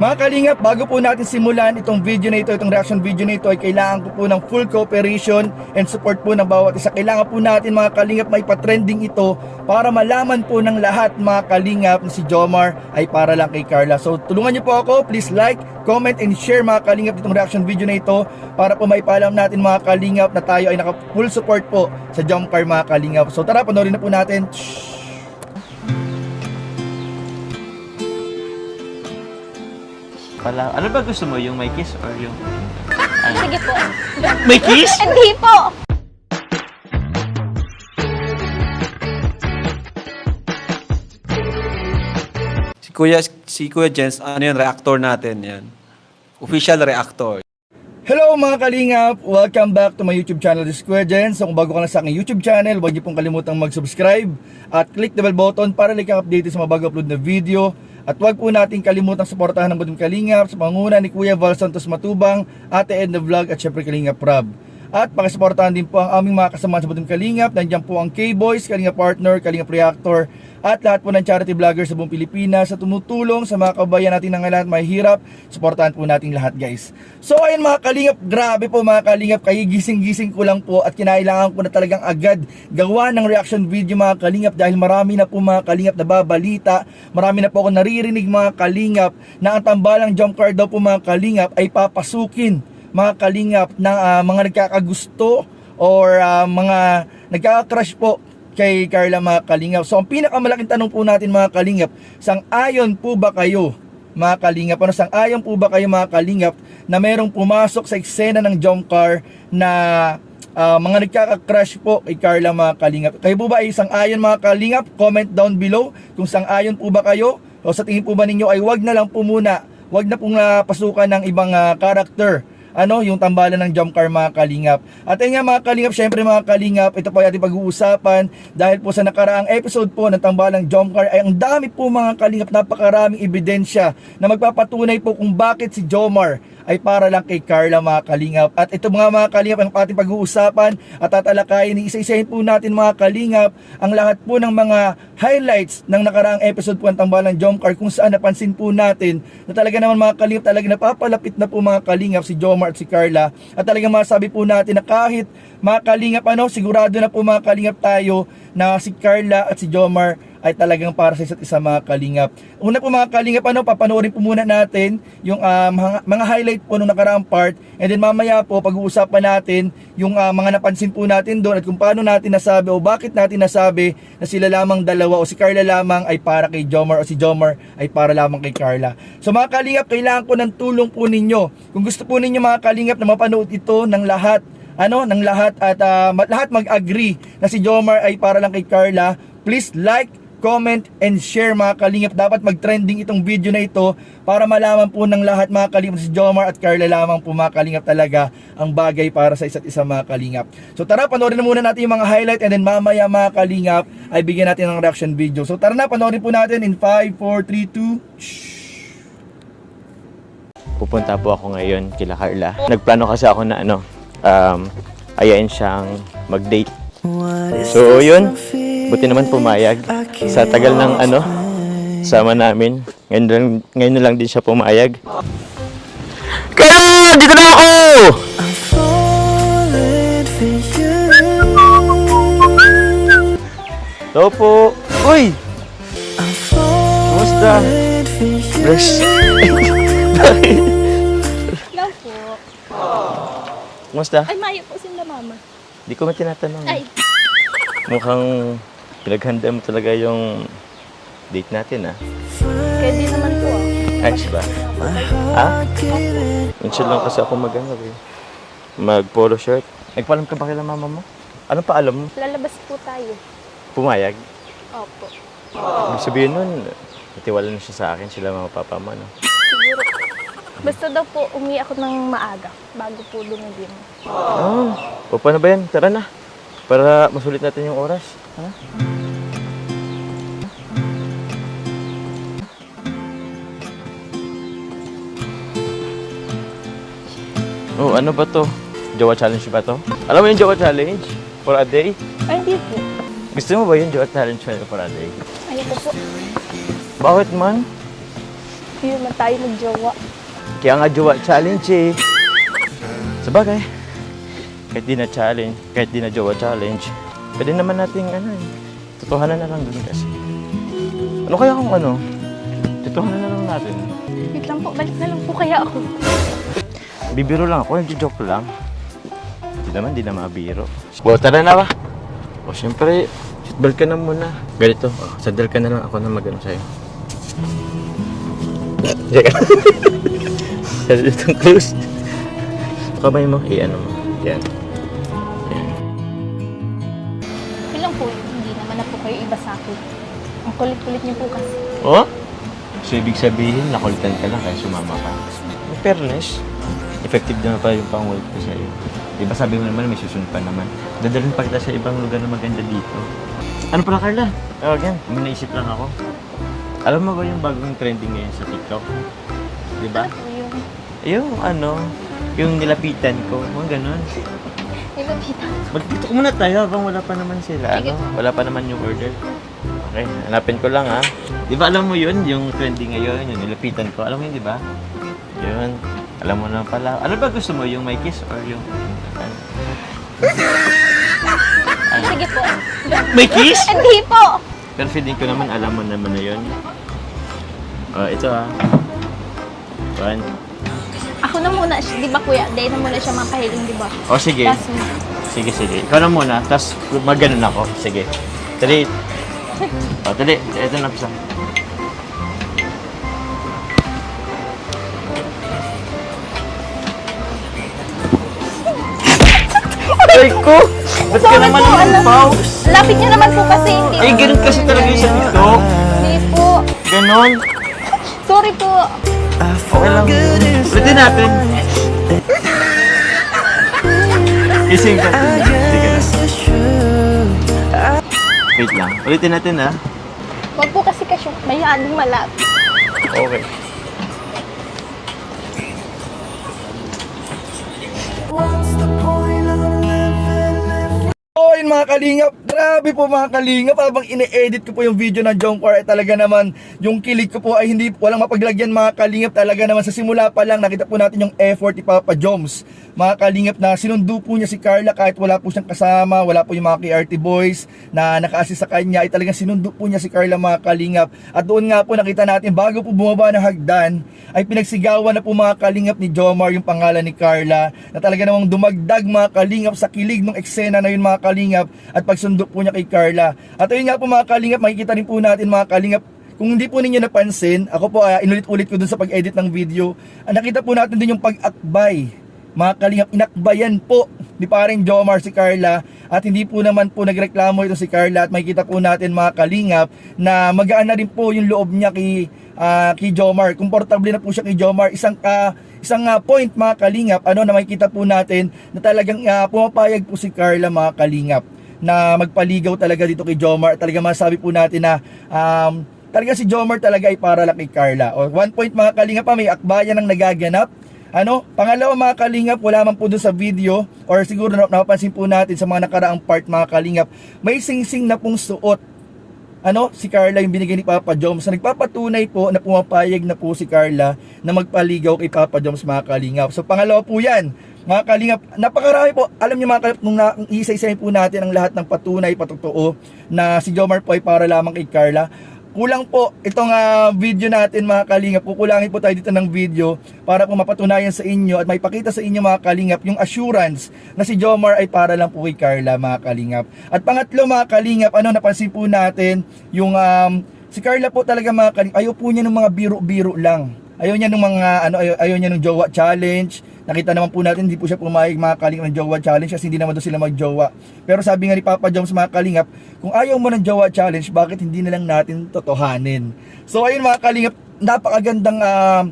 Mga kalingap, bago po natin simulan itong video na ito, itong reaction video na ito ay kailangan ko po ng full cooperation and support po ng bawat isa. Kailangan po natin mga kalingap may patrending ito para malaman po ng lahat mga kalingap na si Jomar ay para lang kay Carla. So tulungan niyo po ako, please like, comment and share mga kalingap itong reaction video na ito para po maipalam natin mga kalingap na tayo ay naka full support po sa Jomcar mga kalingap. So tara, panoorin na po natin. Pala, ano ba gusto mo? Yung may kiss or yung... Ano? Sige po. May kiss? Hindi po. Si Kuya, si Kuya Jens, ano yun, reactor natin yan. Official reactor. Hello mga kalingap! Welcome back to my YouTube channel, This is Kuya Jen. So kung bago ka na sa aking YouTube channel, huwag niyo pong kalimutang mag-subscribe at click the bell button para like update sa mga bago upload na video. At huwag po natin kalimutang suportahan ng Budong Kalingap sa panguna ni Kuya Val Santos Matubang, Ate Edna Vlog at syempre Kalingap Rob. At pakisuportahan din po ang aming mga kasama sa Budong Kalingap. Nandiyan po ang K-Boys, Kalingap Partner, Kalingap Reactor, at lahat po ng charity vloggers sa buong Pilipinas sa tumutulong sa mga kabayan natin ng lahat may hirap. Suportahan po natin lahat guys. So ayun mga kalingap, grabe po mga kalingap, kayo gising-gising ko lang po at kinailangan ko na talagang agad gawa ng reaction video mga kalingap dahil marami na po mga kalingap na babalita, marami na po ako naririnig mga kalingap na ang tambalang jump card daw po mga kalingap ay papasukin mga kalingap ng ah, mga nagkakagusto or ah, mga nagkaka-crush po kay Carla mga kalingap. So ang pinakamalaking tanong po natin mga kalingap, sang-ayon po ba kayo mga kalingap? Ano sang-ayon po ba kayo mga kalingap na merong pumasok sa eksena ng jump car na ah, mga nagkaka-crush po kay Carla mga kalingap? Kayo po ba ay sang-ayon mga kalingap? Comment down below kung sang-ayon po ba kayo o sa tingin po ba ninyo ay wag na lang po muna, wag na pong ah, pasukan ng ibang ah, character ano, yung tambalan ng jump car mga kalingap. At ayun nga mga kalingap, syempre mga kalingap, ito po ay pag-uusapan dahil po sa nakaraang episode po ng tambalang jump car ay ang dami po mga kalingap, napakaraming ebidensya na magpapatunay po kung bakit si Jomar ay para lang kay Carla mga kalingap. At ito mga mga kalingap ang ating pag-uusapan at tatalakayin, isa-isahin po natin mga kalingap ang lahat po ng mga highlights ng nakaraang episode po ng tambalang jump car kung saan napansin po natin na talaga naman mga kalingap, talaga napapalapit na po mga kalingap si Jomar at si Carla. At talaga masabi po natin na kahit mga kalingap ano, sigurado na po mga kalingap tayo na si Carla at si Jomar ay talagang para sa isa't isa mga kalingap. Una po mga kalingap, ano, papanoorin po muna natin yung ah, mga, mga highlight po nung nakaraang part and then mamaya po pag-uusapan natin yung ah, mga napansin po natin doon at kung paano natin nasabi o bakit natin nasabi na sila lamang dalawa o si Carla lamang ay para kay Jomar o si Jomar ay para lamang kay Carla. So mga kalingap, kailangan ko ng tulong po ninyo. Kung gusto po ninyo mga kalingap na mapanood ito ng lahat ano ng lahat at ma- lahat mag-agree na si Jomar ay para lang kay Carla, please like, comment, and share mga kalingap. Dapat mag-trending itong video na ito para malaman po ng lahat mga kalingap si Jomar at Carla lamang po mga kalingap talaga ang bagay para sa isa't isa mga kalingap. So tara, panoorin na muna natin yung mga highlight and then mamaya mga kalingap ay bigyan natin ng reaction video. So tara na, panoorin po natin in 5, 4, 3, 2, Pupunta po ako ngayon kila Carla. Nagplano kasi ako na ano, um, ayain siyang mag-date. So yun, buti naman pumayag. Sa tagal ng ano, sama namin. Ngayon, lang- ngayon na lang din siya pumayag. Carla! Dito na ako! Hello po! Uy! Kumusta? Bless. Lang po. Kumusta? Ay, mayo po sila mama. Di ko man tinatanong. Ay, Mukhang pinaghanda mo talaga yung date natin ah. kaya di naman po ah. Ayos ba? Ha? Minsan lang kasi ako mag ano eh. Mag polo shirt. Nagpaalam ka ba kay mama mo? Anong paalam mo? Lalabas po tayo. Pumayag? Opo. Ibig sabihin nun, natiwala na siya sa akin, sila mga papa mo, no? Basta daw po, umi ako ng maaga bago po dumigim. Oh, o paano ba yan? Tara na. Para masulit natin yung oras. Ha? Oh, ano ba to? Jowa challenge ba to? Alam mo yung Jowa challenge? For a day? Ay, hindi po. Gusto mo ba yung Jowa challenge for a day? Ayoko po. Bakit man? Hindi naman tayo magjowa. Kaya nga jowa challenge eh. Sabagay, kahit di na challenge, kahit di na jowa challenge, pwede naman nating ano eh, totohanan na lang dun kasi. Ano kaya kung ano, totohanan na lang natin. Wait lang po, balik na lang po kaya ako. Bibiro lang ako, nagjo-joke lang. Hindi naman, di na mabiro. Bo, tara na ba? O, syempre, seatbelt ka na muna. Ganito, oh, sandal ka na lang ako na magano sa'yo. Ka. Kasi itong close. Kamay mo, i-ano mo. Yan. Yan. Yun lang po, hindi naman na po kayo iba sa akin. Ang kulit-kulit niyo po kasi. Oh? So, ibig sabihin, nakulitan ka lang kaya sumama ka. In fairness, effective naman pa yung pangulit ko sa'yo. Di ba sabi mo naman may susunod pa naman. Dadalhin pa kita sa ibang lugar na maganda dito. Ano pala, Carla? Oh, again, may naisip lang ako. Alam mo ba yung bagong trending ngayon sa TikTok? Di ba? Ano po yung Yung ano, yung nilapitan ko, mga ganun. nilapita? Magdito ko muna tayo habang wala pa naman sila. Ano? Wala pa naman yung order. Okay, hanapin ko lang ha. Di ba alam mo yun, yung trending ngayon, yung nilapitan ko. Alam mo yun, di ba? Yun. Alam mo na pala. Ano ba gusto mo, yung may kiss or yung... Sige po. May kiss? Hindi po! Pero feeling ko naman, alam mo naman na yun. Oh, ito ha. One. Ako na muna di ba kuya? Day na muna siya makahiling, di ba? O Oh, sige. Tapos, Sige, sige. Ikaw na muna, tapos maganon ako. Sige. Tali. O, tali. Ito na pisa. Ay ko! Ba't ka Sorry naman po, yung alam- pause? lapit niyo naman po kasi. Hindi, Ay, ganun kasi talaga yung sa TikTok. hindi po. Ganon. Sorry po. Okay lang. Ulitin natin. Kising ka. Na. Wait lang. Ulitin natin ha. Huwag po kasi kasyo. May malapit. Okay. Mga kalingap, grabe po mga kalingap. Habang ine-edit ko po yung video ng Jongkar ay talaga naman yung kilig ko po ay hindi walang mapaglagyan mga kalingap. Talaga naman sa simula pa lang nakita po natin yung effort ni Papa Joms. Mga kalingap na sinundo po niya si Carla kahit wala po siyang kasama wala po yung mga KRT boys na naka-assist sa kanya. Ay talagang sinundo po niya si Carla mga kalingap. At doon nga po nakita natin bago po bumaba ng hagdan ay pinagsigawan na po mga kalingap ni Jomar yung pangalan ni Carla na talaga namang dumagdag mga kalingap sa kilig ng eksena na yun mga kalingap at pagsundo po niya kay Carla. At ayun nga po mga kalingap, makikita rin po natin mga kalingap kung hindi po ninyo napansin, ako po uh, inulit-ulit ko dun sa pag-edit ng video, ah, nakita po natin din yung pag-akbay. Mga kalingap, inakbayan po ni paring Jomar si Carla at hindi po naman po nagreklamo ito si Carla at makikita po natin mga kalingap na magaan na rin po yung loob niya kay, ah, kay Jomar. Komportable na po siya kay Jomar. Isang ka isang ah, point mga kalingap ano na makikita po natin na talagang ah, pumapayag po si Carla mga kalingap na magpaligaw talaga dito kay Jomar. Talaga masabi po natin na um, talaga si Jomar talaga ay para lang kay Carla. O one point mga kalingap pa may akbayan ang nagaganap. Ano? Pangalawa mga kalingap, wala man po doon sa video or siguro na, napapansin po natin sa mga nakaraang part mga kalingap, may singsing na pong suot ano, si Carla yung binigay ni Papa Joms na nagpapatunay po na pumapayag na po si Carla na magpaligaw kay Papa Joms mga kalingap. So pangalawa po yan, mga kalingap, napakarami po, alam niyo mga kalingap, nung na, isa-isahin po natin ang lahat ng patunay, patotoo na si Jomar po ay para lamang kay Carla. Kulang po itong ah, video natin mga kalingap. Kukulangin po tayo dito ng video para po mapatunayan sa inyo at may pakita sa inyo mga kalingap yung assurance na si Jomar ay para lang po kay Carla mga kalingap. At pangatlo mga kalingap, ano napansin po natin yung um, si Carla po talaga mga kalingap, ayaw po niya ng mga biro-biro lang. Ayaw niya ng mga ano ayaw, ayaw niya ng jowa challenge. Nakita naman po natin hindi po siya pumayag mga kalingap ng jowa challenge kasi hindi naman daw sila magjowa. Pero sabi nga ni Papa Joms mga kalingap, kung ayaw mo ng jowa challenge, bakit hindi na lang natin totohanin? So ayun mga kalingap, napakagandang ah,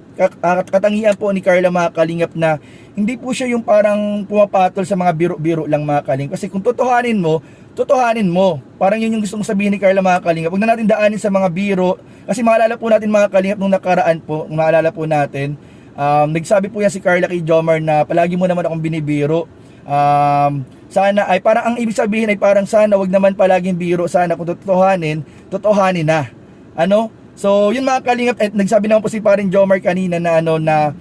katangian po ni Carla mga kalingap na hindi po siya yung parang pumapatol sa mga biro-biro lang mga kalingap. Kasi kung totohanin mo, totohanin mo. Parang yun yung gusto kong sabihin ni Carla mga kalingap. Huwag na natin daanin sa mga biro. Kasi maalala po natin mga kalingap nung nakaraan po, maalala po natin, um, nagsabi po yan si Carla kay Jomar na palagi mo naman akong binibiro. Um, sana ay parang ang ibig sabihin ay parang sana wag naman palaging biro sana kung totohanin, totohanin na. Ano? So, yun mga kalingap, at nagsabi naman po si parin Jomar kanina na ano na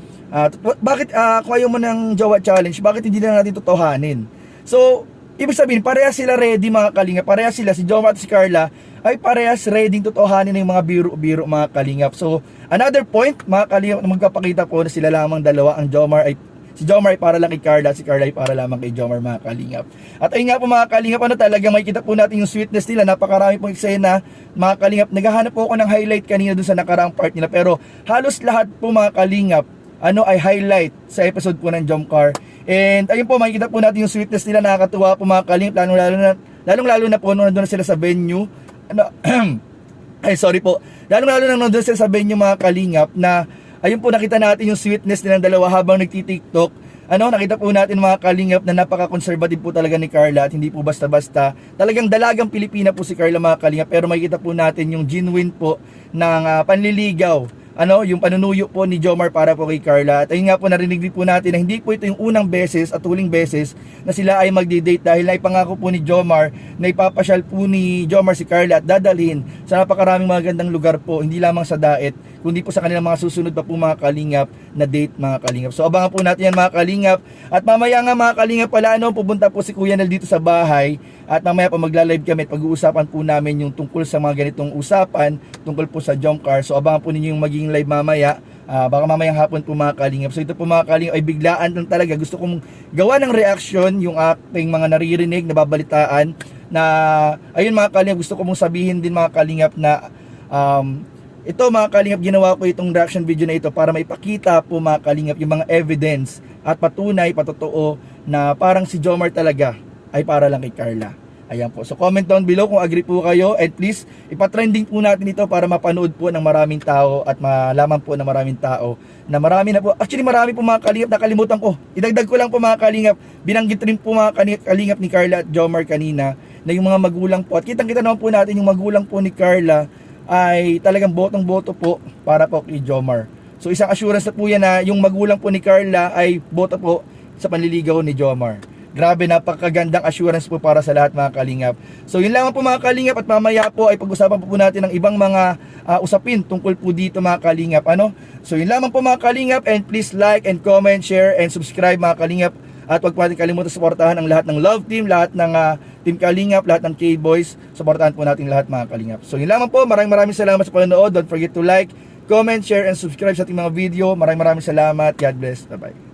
t- bakit ah, kung ayaw mo ng jowa challenge, bakit hindi na natin totohanin? So, ibig sabihin, parehas sila ready mga kalingap, parehas sila, si Jomar at si Carla, ay parehas ready totohanin ng mga biro-biro mga kalingap. So, another point, mga kalingap, na magpapakita po na sila lamang dalawa, ang Jomar ay Si Jomar ay para lang kay Carla, si Carla ay para lamang kay Jomar mga kalingap. At ayun nga po mga kalingap, ano talaga makikita po natin yung sweetness nila. Napakarami pong eksena mga kalingap. Naghahanap po ako ng highlight kanina dun sa nakaraang part nila. Pero halos lahat po mga kalingap, ano ay highlight sa episode po ng Jomcar. And ayun po, makikita po natin yung sweetness nila. Nakakatuwa po mga kalingap. Lalong lalo na, lalong lalo na po nung nandun na sila sa venue. Ano, ay sorry po. Lalong lalo na nandun sila sa venue mga kalingap na ayun po nakita natin yung sweetness nilang dalawa habang nagti-tiktok. Ano, nakita po natin mga kalingap na napaka-conservative po talaga ni Carla at hindi po basta-basta. Talagang dalagang Pilipina po si Carla mga kalingap pero makikita po natin yung genuine po ng ah, panliligaw ano, yung panunuyo po ni Jomar para po kay Carla. At ayun nga po, narinig din po natin na hindi po ito yung unang beses at huling beses na sila ay magdi-date dahil naipangako po ni Jomar na ipapasyal po ni Jomar si Carla at dadalhin sa napakaraming magandang lugar po, hindi lamang sa daet, kundi po sa kanilang mga susunod pa po mga kalingap na date mga kalingap. So abangan po natin yan mga kalingap. At mamaya nga mga kalingap pala, ano, pupunta po si Kuya Nel dito sa bahay at mamaya pa magla-live kami at pag-uusapan po namin yung tungkol sa mga ganitong usapan, tungkol po sa jump car. So abangan po ninyo yung magiging live mamaya. Ah, baka mamayang hapon po mga kalingap. So ito po mga kalingap ay biglaan lang talaga. Gusto kong gawa ng reaction yung ating mga naririnig, nababalitaan na ayun mga kalingap gusto ko mong sabihin din mga kalingap na um, ito mga kalingap ginawa ko itong reaction video na ito para maipakita po mga kalingap yung mga evidence at patunay, patotoo na parang si Jomar talaga ay para lang kay Carla. Ayan po. So comment down below kung agree po kayo and please ipatrending po natin ito para mapanood po ng maraming tao at malaman po ng maraming tao na marami na po. Actually marami po mga kalingap nakalimutan ko. Idagdag ko lang po mga kalingap. Binanggit rin po mga kalingap ni Carla at Jomar kanina na yung mga magulang po. At kitang-kita naman po natin yung magulang po ni Carla ay talagang botong-boto po para po kay Jomar. So isang assurance na po yan na yung magulang po ni Carla ay boto po sa panliligaw ni Jomar. Grabe, napakagandang assurance po para sa lahat mga kalingap. So yun lamang po mga kalingap at mamaya po ay pag-usapan po, po natin ng ibang mga ah, usapin tungkol po dito mga kalingap. Ano? So yun lamang po mga kalingap and please like and comment, share and subscribe mga kalingap. At huwag po natin kalimutan suportahan ang lahat ng Love Team, lahat ng ah, Team Kalingap, lahat ng K-Boys. Suportahan po natin lahat mga kalingap. So yun lamang po, maraming maraming salamat sa panonood. Don't forget to like, comment, share and subscribe sa ating mga video. Maraming maraming salamat. God bless. Bye-bye.